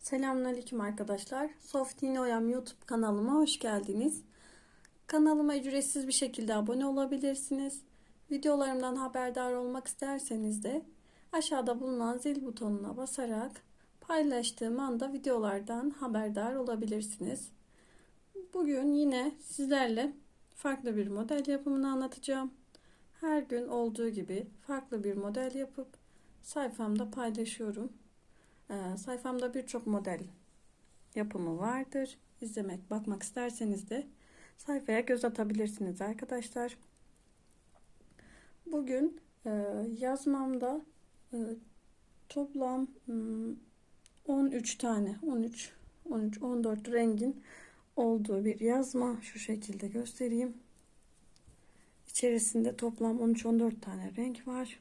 Selamünaleyküm arkadaşlar. Softine Oyam YouTube kanalıma hoş geldiniz. Kanalıma ücretsiz bir şekilde abone olabilirsiniz. Videolarımdan haberdar olmak isterseniz de aşağıda bulunan zil butonuna basarak paylaştığım anda videolardan haberdar olabilirsiniz. Bugün yine sizlerle farklı bir model yapımını anlatacağım. Her gün olduğu gibi farklı bir model yapıp sayfamda paylaşıyorum. Ee, sayfamda birçok model yapımı vardır. İzlemek, bakmak isterseniz de sayfaya göz atabilirsiniz arkadaşlar. Bugün e, yazmamda e, toplam hmm, 13 tane, 13, 13, 14 rengin olduğu bir yazma. Şu şekilde göstereyim. İçerisinde toplam 13-14 tane renk var.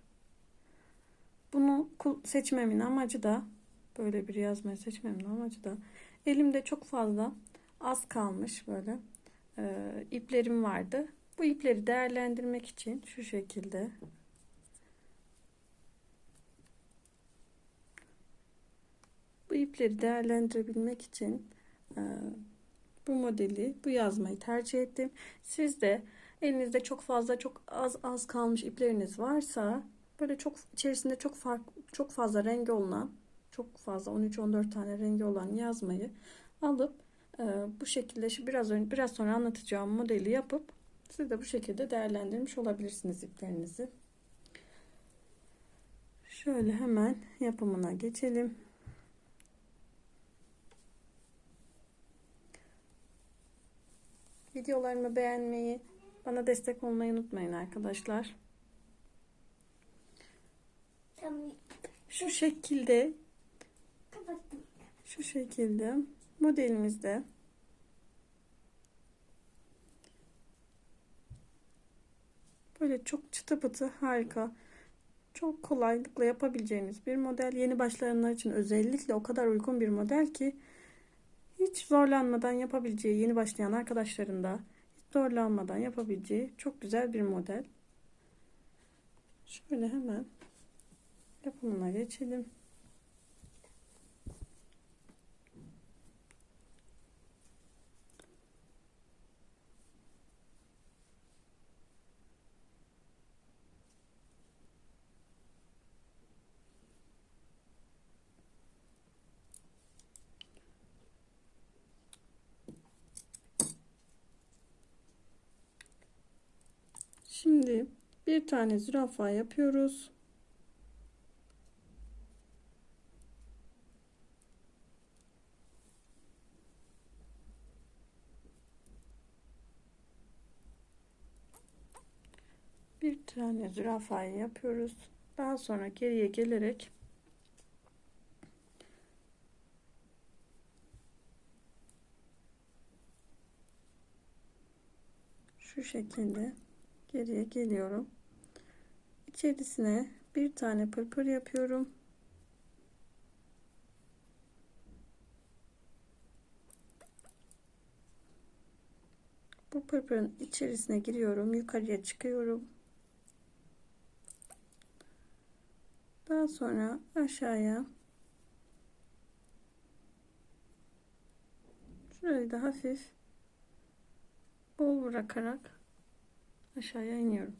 Bunu seçmemin amacı da böyle bir yazmayı seçmemin amacı da elimde çok fazla az kalmış böyle e, iplerim vardı. Bu ipleri değerlendirmek için şu şekilde bu ipleri değerlendirebilmek için e, bu modeli, bu yazmayı tercih ettim. Siz de elinizde çok fazla, çok az az kalmış ipleriniz varsa böyle çok içerisinde çok fark, çok fazla rengi olan çok fazla 13-14 tane rengi olan yazmayı alıp e, bu şekilde biraz önce biraz sonra anlatacağım modeli yapıp siz de bu şekilde değerlendirmiş olabilirsiniz iplerinizi. Şöyle hemen yapımına geçelim. Videolarımı beğenmeyi, bana destek olmayı unutmayın arkadaşlar. Şu şekilde şu şekilde. Modelimizde. Böyle çok çıtı pıtı harika. Çok kolaylıkla yapabileceğiniz bir model. Yeni başlayanlar için özellikle o kadar uygun bir model ki hiç zorlanmadan yapabileceği yeni başlayan arkadaşların da hiç zorlanmadan yapabileceği çok güzel bir model. Şöyle hemen yapımına geçelim Şimdi bir tane zürafa yapıyoruz. Bir tane zürafayı yapıyoruz. Daha sonra geriye gelerek şu şekilde geriye geliyorum. İçerisine bir tane pırpır yapıyorum. Bu pırpırın içerisine giriyorum. Yukarıya çıkıyorum. Daha sonra aşağıya şurayı da hafif bol bırakarak aşağıya iniyorum.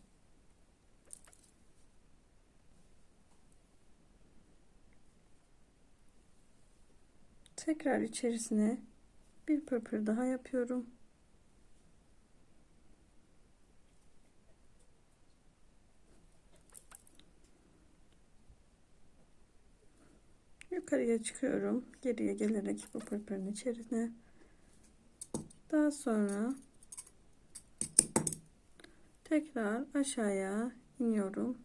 Tekrar içerisine bir pırpır daha yapıyorum. Yukarıya çıkıyorum. Geriye gelerek bu pırpırın içerisine. Daha sonra tekrar aşağıya iniyorum.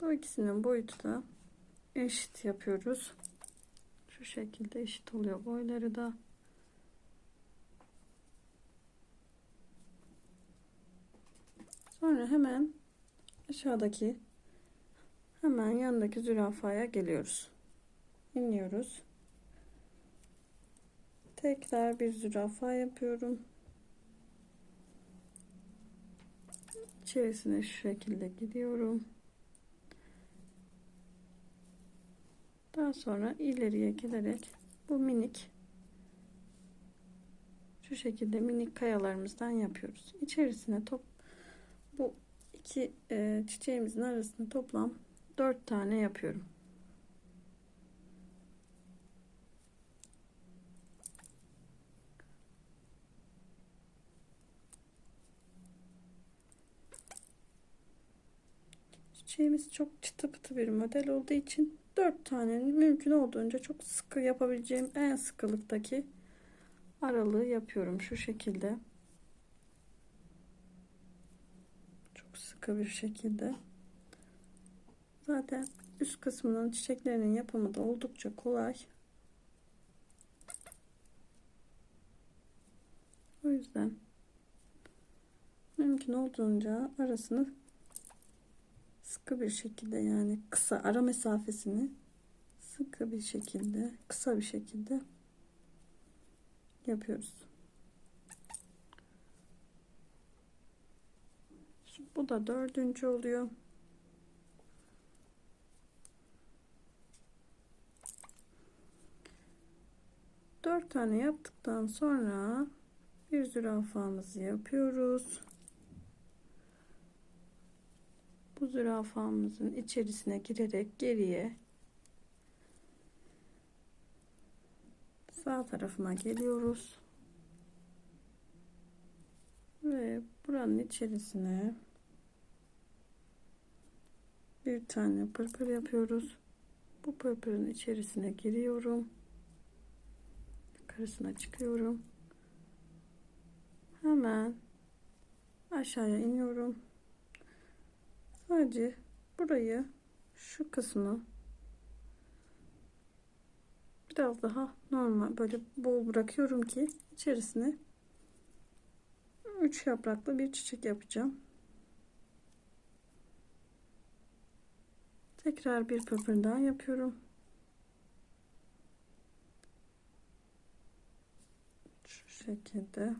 Bu ikisinin boyutu da eşit yapıyoruz. Şu şekilde eşit oluyor boyları da. Sonra hemen aşağıdaki hemen yanındaki zürafaya geliyoruz. İniyoruz. Tekrar bir zürafa yapıyorum. İçerisine şu şekilde gidiyorum. Daha sonra ileriye gelerek bu minik şu şekilde minik kayalarımızdan yapıyoruz. İçerisine top bu iki e, çiçeğimizin arasında toplam 4 tane yapıyorum. Çiçeğimiz çok çıtı pıtı bir model olduğu için 4 tane mümkün olduğunca çok sıkı yapabileceğim en sıkılıktaki aralığı yapıyorum şu şekilde. Çok sıkı bir şekilde. Zaten üst kısmının çiçeklerinin yapımı da oldukça kolay. O yüzden mümkün olduğunca arasını sıkı bir şekilde yani kısa ara mesafesini sıkı bir şekilde kısa bir şekilde yapıyoruz. Bu da dördüncü oluyor. Dört tane yaptıktan sonra bir zürafamızı yapıyoruz. Bu zürafamızın içerisine girerek geriye sağ tarafına geliyoruz. Ve buranın içerisine bir tane pırpır yapıyoruz. Bu pırpırın içerisine giriyorum. Yukarısına çıkıyorum. Hemen aşağıya iniyorum. Sadece burayı şu kısmı biraz daha normal böyle bol bırakıyorum ki içerisine 3 yapraklı bir çiçek yapacağım. Tekrar bir pırpır daha yapıyorum. Şu şekilde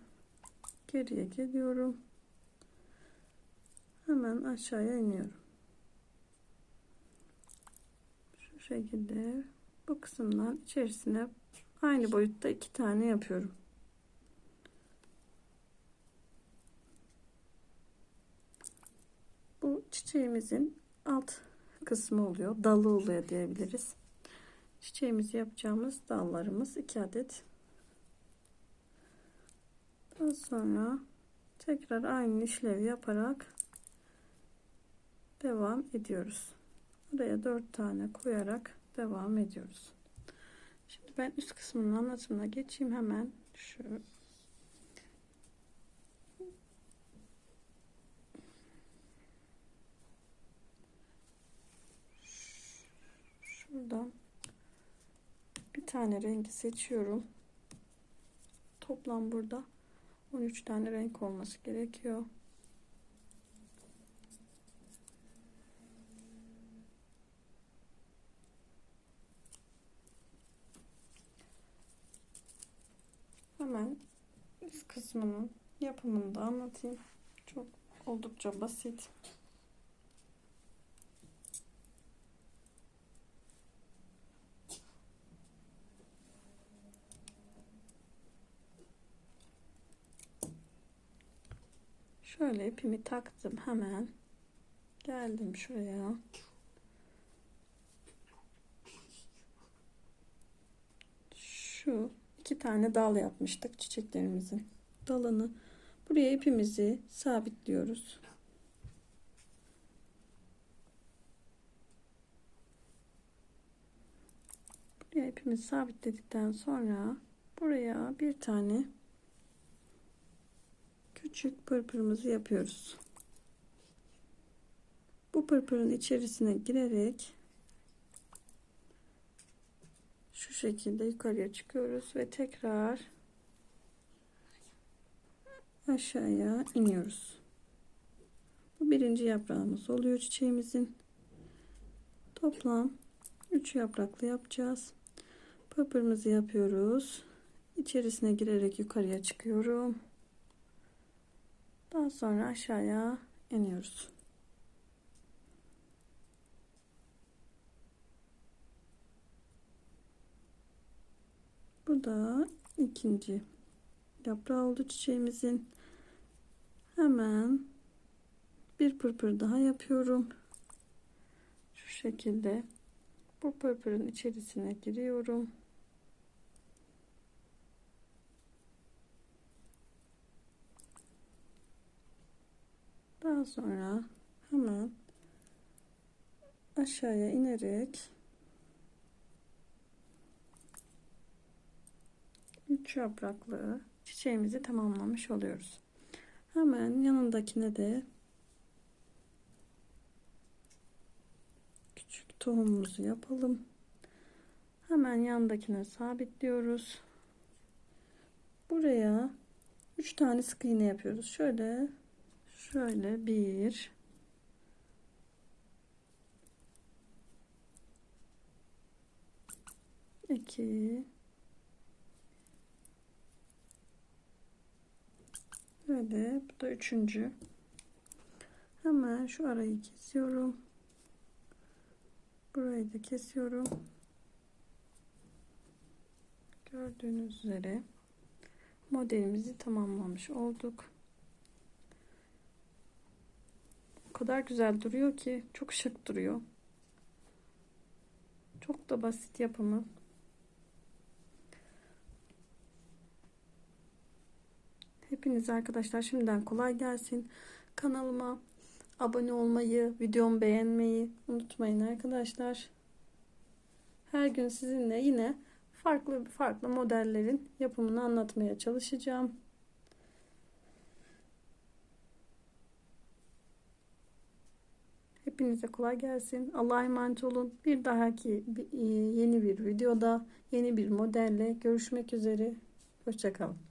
geriye geliyorum. Hemen aşağıya iniyorum. Şu şekilde bu kısımdan içerisine aynı boyutta iki tane yapıyorum. Bu çiçeğimizin alt kısmı oluyor. Dalı oluyor diyebiliriz. Çiçeğimizi yapacağımız dallarımız iki adet. Daha sonra tekrar aynı işlevi yaparak devam ediyoruz. Buraya dört tane koyarak devam ediyoruz. Şimdi ben üst kısmının anlatımına geçeyim hemen. Şu şuradan bir tane rengi seçiyorum. Toplam burada 13 tane renk olması gerekiyor. Hemen üst kısmının yapımını da anlatayım. Çok oldukça basit. Şöyle ipimi taktım hemen. Geldim şuraya. Şu iki tane dal yapmıştık çiçeklerimizin dalını buraya ipimizi sabitliyoruz. Buraya ipimizi sabitledikten sonra buraya bir tane küçük pırpırımızı yapıyoruz. Bu pırpırın içerisine girerek şu şekilde yukarıya çıkıyoruz ve tekrar aşağıya iniyoruz. Bu birinci yaprağımız oluyor çiçeğimizin. Toplam 3 yapraklı yapacağız. Pırpırımızı yapıyoruz. İçerisine girerek yukarıya çıkıyorum. Daha sonra aşağıya iniyoruz. Bu da ikinci yaprağı oldu çiçeğimizin. Hemen bir pırpır daha yapıyorum. Şu şekilde bu pırpırın içerisine giriyorum. Daha sonra hemen aşağıya inerek 3 yapraklı çiçeğimizi tamamlamış oluyoruz. Hemen yanındakine de küçük tohumumuzu yapalım. Hemen yandakine sabitliyoruz. Buraya 3 tane sık iğne yapıyoruz. Şöyle şöyle 1 2 Şöyle bu da üçüncü. Hemen şu arayı kesiyorum. Burayı da kesiyorum. Gördüğünüz üzere modelimizi tamamlamış olduk. O kadar güzel duruyor ki çok şık duruyor. Çok da basit yapımı. Hepiniz arkadaşlar şimdiden kolay gelsin. Kanalıma abone olmayı, videomu beğenmeyi unutmayın arkadaşlar. Her gün sizinle yine farklı farklı modellerin yapımını anlatmaya çalışacağım. Hepinize kolay gelsin. Allah'a emanet olun. Bir dahaki yeni bir videoda yeni bir modelle görüşmek üzere. Hoşçakalın.